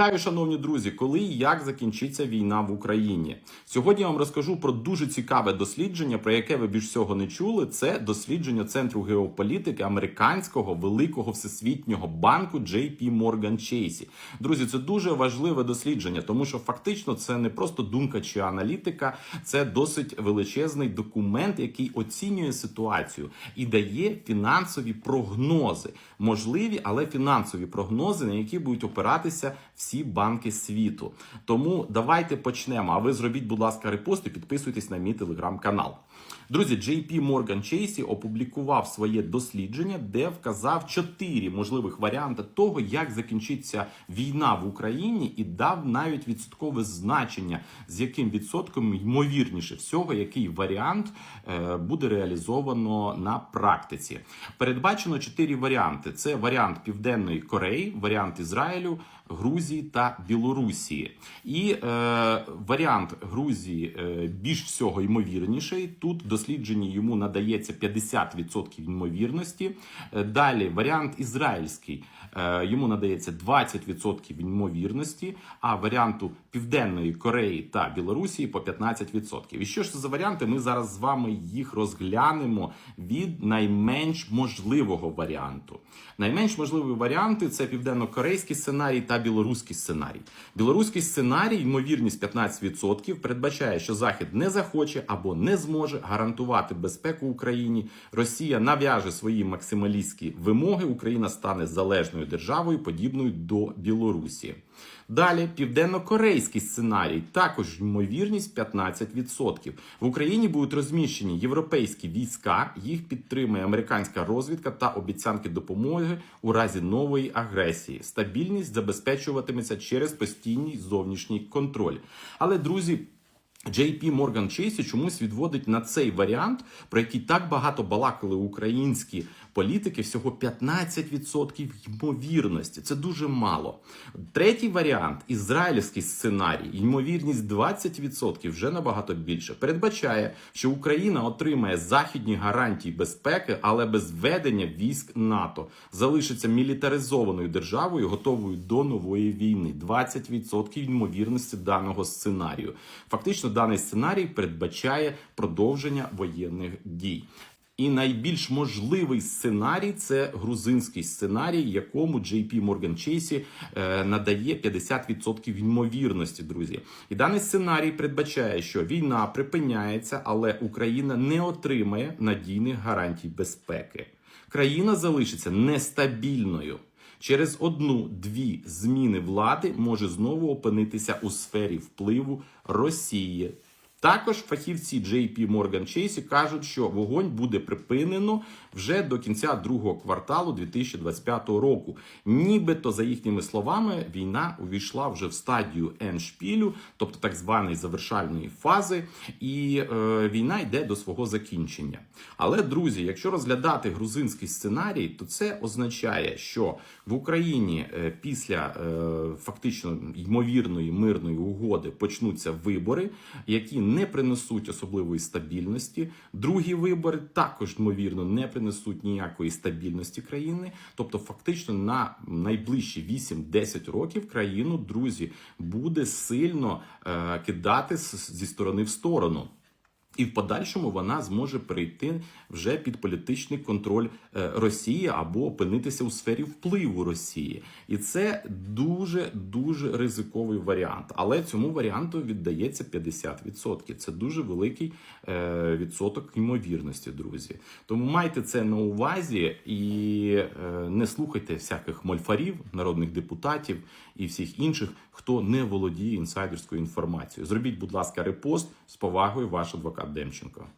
Вітаю, шановні друзі! Коли і як закінчиться війна в Україні? Сьогодні я вам розкажу про дуже цікаве дослідження, про яке ви більш всього не чули. Це дослідження центру геополітики американського великого всесвітнього банку JP Morgan Chase. Друзі, це дуже важливе дослідження, тому що фактично це не просто думка чи аналітика, це досить величезний документ, який оцінює ситуацію і дає фінансові прогнози, можливі, але фінансові прогнози, на які будуть опиратися всі банки світу. Тому давайте почнемо. А ви зробіть, будь ласка, репост і підписуйтесь на мій телеграм-канал. Друзі, JP Morgan Chase опублікував своє дослідження, де вказав чотири можливих варіанти того, як закінчиться війна в Україні, і дав навіть відсоткове значення, з яким відсотком ймовірніше всього, який варіант е, буде реалізовано на практиці. Передбачено чотири варіанти: це варіант Південної Кореї, варіант Ізраїлю. Грузії та Білорусії, і е, варіант Грузії е, більш всього ймовірніший. Тут дослідженні йому надається 50% ймовірності. Е, Далі варіант ізраїльський е, йому надається 20% ймовірності, а варіанту Південної Кореї та Білорусії по 15%. І що ж це за варіанти? Ми зараз з вами їх розглянемо від найменш можливого варіанту. Найменш можливі варіанти це південно-корейський сценарій та білоруський сценарій. Білоруський сценарій, ймовірність 15%, передбачає, що Захід не захоче або не зможе гарантувати безпеку Україні. Росія нав'яже свої максималістські вимоги. Україна стане залежною державою, подібною до Білорусі. Далі південно-корейський сценарій, також ймовірність 15%. В Україні будуть розміщені європейські війська, їх підтримує американська розвідка та обіцянки допомоги у разі нової агресії. Стабільність забезпечуватиметься через постійний зовнішній контроль. Але друзі. JP Morgan Chase чомусь відводить на цей варіант, про який так багато балакали українські політики, всього 15% ймовірності. Це дуже мало. Третій варіант ізраїльський сценарій, ймовірність 20% вже набагато більше. Передбачає, що Україна отримає західні гарантії безпеки, але без введення військ НАТО залишиться мілітаризованою державою, готовою до нової війни. 20% ймовірності даного сценарію. Фактично, даний сценарій передбачає продовження воєнних дій. І найбільш можливий сценарій це грузинський сценарій, якому JP Morgan Chase надає 50% ймовірності, друзі. І даний сценарій передбачає, що війна припиняється, але Україна не отримає надійних гарантій безпеки. Країна залишиться нестабільною. Через одну-дві зміни влади може знову опинитися у сфері впливу Росії. Також фахівці JP Morgan Chase кажуть, що вогонь буде припинено вже до кінця другого кварталу 2025 року. Нібито, за їхніми словами, війна увійшла вже в стадію еншпілю, тобто так званої завершальної фази, і е, війна йде до свого закінчення. Але друзі, якщо розглядати грузинський сценарій, то це означає, що в Україні е, після е, фактично ймовірної мирної угоди почнуться вибори, які не принесуть особливої стабільності. Другі вибори також ймовірно не принесуть ніякої стабільності країни. Тобто, фактично, на найближчі 8-10 років країну друзі буде сильно е, кидати зі сторони в сторону. І в подальшому вона зможе перейти вже під політичний контроль е, Росії або опинитися у сфері впливу Росії, і це дуже дуже ризиковий варіант. Але цьому варіанту віддається 50%. Це дуже великий е, відсоток ймовірності, друзі. Тому майте це на увазі і е, не слухайте всяких мольфарів, народних депутатів і всіх інших, хто не володіє інсайдерською інформацією. Зробіть, будь ласка, репост з повагою, ваш адвокат Демченко.